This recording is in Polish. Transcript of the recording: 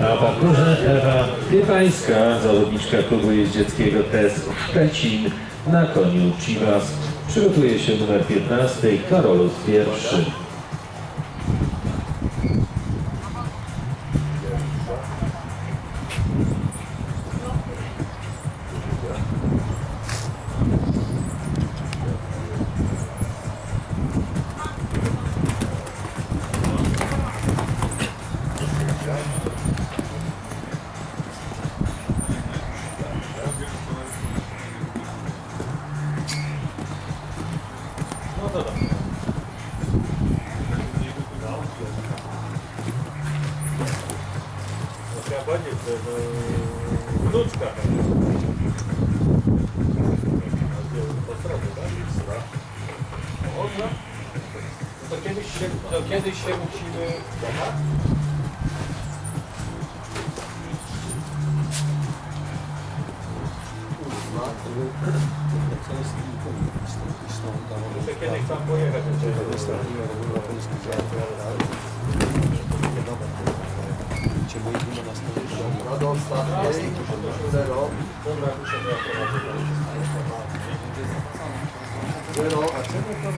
Na parkurze Ewa Piepańska, zawodniczka klubu jeździeckiego TES Szczecin na koniu Chivas. Przygotuje się numer 15 Karolus pierwszy. Powiedzieć, że no, wnuczka. Można? To kiedyś się, to kiedyś się musimy... kiedyś tam pojechać. Na do ostatniej, zero, Dobra, muszę zero.